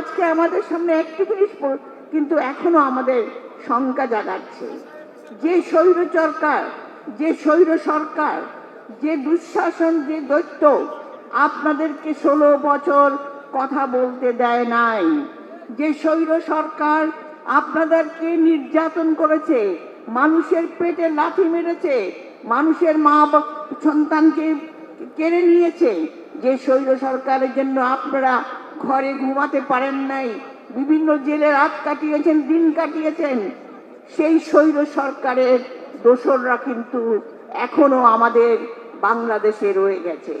আজকে আমাদের সামনে একটি জিনিস পড়- কিন্তু এখনও আমাদের শঙ্কা জাগাচ্ছে। যে স্বৈর সরকার, যে স্বৈর সরকার, যে দুঃশাসন, যে দৈত্য আপনাদেরকে ষোলো বছর কথা বলতে দেয় নাই। যে স্বৈর সরকার আপনাদেরকে নির্যাতন করেছে, মানুষের পেটে লাথি মেরেছে, মানুষের মা সন্তানকে কেড়ে নিয়েছে যে স্বৈর সরকারের জন্য আপনারা ঘরে ঘুমাতে পারেন নাই, বিভিন্ন জেলে রাত কাটিয়েছেন, দিন কাটিয়েছেন, সেই স্বৈর সরকারের দোসররা কিন্তু এখনও আমাদের বাংলাদেশে রয়ে গেছে।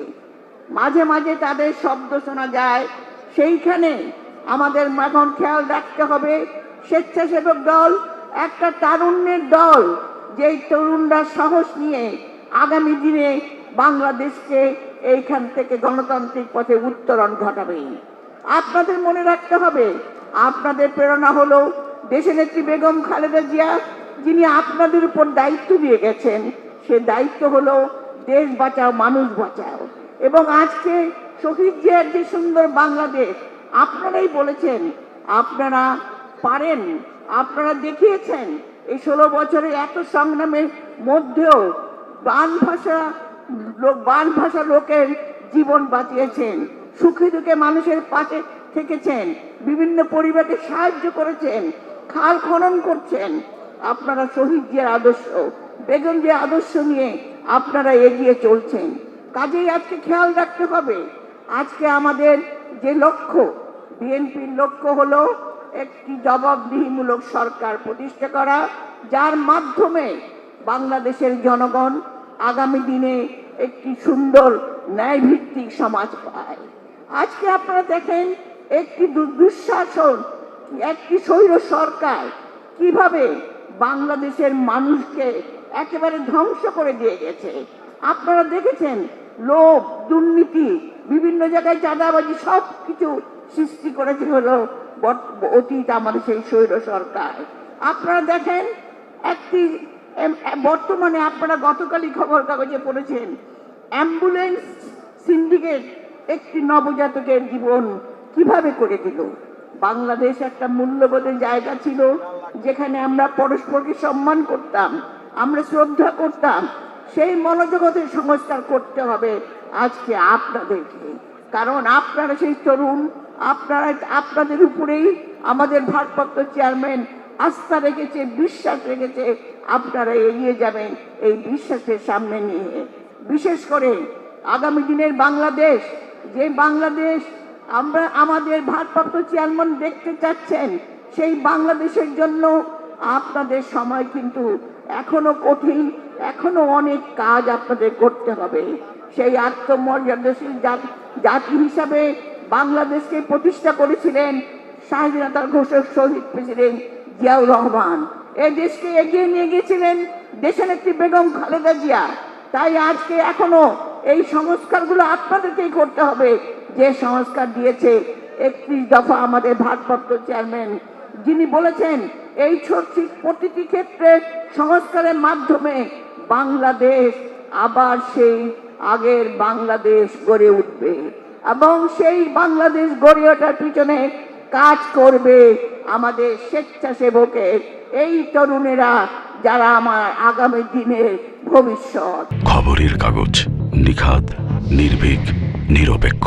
মাঝে মাঝে তাদের শব্দ শোনা যায়, সেইখানে আমাদের এখন খেয়াল রাখতে হবে, স্বেচ্ছাসেবক দল, একটা তারুণ্যের দল, যেই তরুণরা সাহস নিয়ে আগামী দিনে বাংলাদেশকে এইখান থেকে গণতান্ত্রিক পথে উত্তরণ ঘটাবে। আপনাদের মনে রাখতে হবে, আপনাদের প্রেরণা হলো দেশের দেশনেত্রী বেগম খালেদা জিয়া, যিনি আপনাদের উপর দায়িত্ব দিয়ে গেছেন, সে দায়িত্ব হলো দেশ বাঁচাও, মানুষ বাঁচাও। এবং আজকে শহীদ জিয়ার যে সুন্দর বাংলাদেশ, আপনারাই বলেছেন, আপনারা পারেন, আপনারা দেখিয়েছেন, এই ষোলো বছরে এত সংগ্রামের মধ্যেও বান ভাষা বান ভাষা লোকের জীবন বাঁচিয়েছেন, সুখে দুঃখে মানুষের পাশে থেকেছেন, বিভিন্ন পরিবারকে সাহায্য করেছেন, খাল খনন করছেন। আপনারা শহীদ জিয়ার আদর্শ, বেগম জিয়ার আদর্শ নিয়ে আপনারা এগিয়ে চলছেন। কাজেই আজকে খেয়াল রাখতে হবে, আজকে আমাদের যে লক্ষ্য, বিএনপির লক্ষ্য হলো একটি জবাবদিহিমূলক সরকার প্রতিষ্ঠা করা, যার মাধ্যমে বাংলাদেশের জনগণ আগামী দিনে একটি সুন্দর ন্যায়ভিত্তিক সমাজ পায়। আজকে আপনারা দেখেন, একটি দু- দুঃশাসন একটি স্বৈর সরকার কীভাবে বাংলাদেশের মানুষকে একেবারে ধ্বংস করে দিয়ে গেছে। আপনারা দেখেছেন, লোভ, দুর্নীতি, বিভিন্ন জায়গায় চাঁদাবাজি সব কিছু সৃষ্টি করেছে হলো অতীত আমাদের সেই স্বৈর সরকার। আপনারা দেখেন, একটি বর্তমানে আপনারা গতকালই খবর কাগজে পড়েছেন, অ্যাম্বুলেন্স সিন্ডিকেট একটি নবজাতকের জীবন কীভাবে করে দিল? বাংলাদেশ একটা মূল্যবোধের জায়গা ছিল, যেখানে আমরা পরস্পরকে সম্মান করতাম, আমরা শ্রদ্ধা করতাম, সেই মনোজগতের সংস্কার করতে হবে আজকে আপনাদেরকে। কারণ আপনারা সেই তরুণ, আপনারা, আপনাদের উপরেই আমাদের ভারপ্রাপ্ত চেয়ারম্যান আস্থা রেখেছে, বিশ্বাস রেখেছে, আপনারা এগিয়ে যাবেন এই বিশ্বাসের সামনে নিয়ে। বিশেষ করে আগামী দিনের বাংলাদেশ, যে বাংলাদেশ আমরা আমাদের ভারপ্রাপ্ত চেয়ারম্যান দেখতে চাচ্ছেন, সেই বাংলাদেশের জন্য আপনাদের সময় কিন্তু এখনও কঠিন, এখনও অনেক কাজ আপনাদের করতে হবে। সেই আত্মমর্যাদাশীল জাত- হিসাবে বাংলাদেশকে প্রতিষ্ঠা করেছিলেন স্বাধীনতার ঘোষক শহীদ প্রেসিডেন্ট জিয়াউর রহমান। এই দেশকে এগিয়ে নিয়ে গিয়েছিলেন দেশনেত্রী বেগম খালেদা জিয়া। তাই আজকে এখনও এই সংস্কারগুলো আপনাদেরকেই করতে হবে। যে সংস্কার দিয়েছে একত্রিশ দফা আমাদের ভারপ্রাপ্ত চেয়ারম্যান, যিনি বলেছেন এই ছোট্ট প্রতিটি ক্ষেত্রে সংস্কারের মাধ্যমে বাংলাদেশ আবার সেই আগের বাংলাদেশ গড়ে উঠবে। এবং সেই বাংলাদেশ গড়ে ওঠার পিছনে কাজ করবে আমাদের স্বেচ্ছাসেবকের এই তরুণেরা যারা আমার আগামী দিনের ভবিষ্যৎ। খবরের কাগজ নিখাদ, নির্ভীক, নিরপেক্ষ।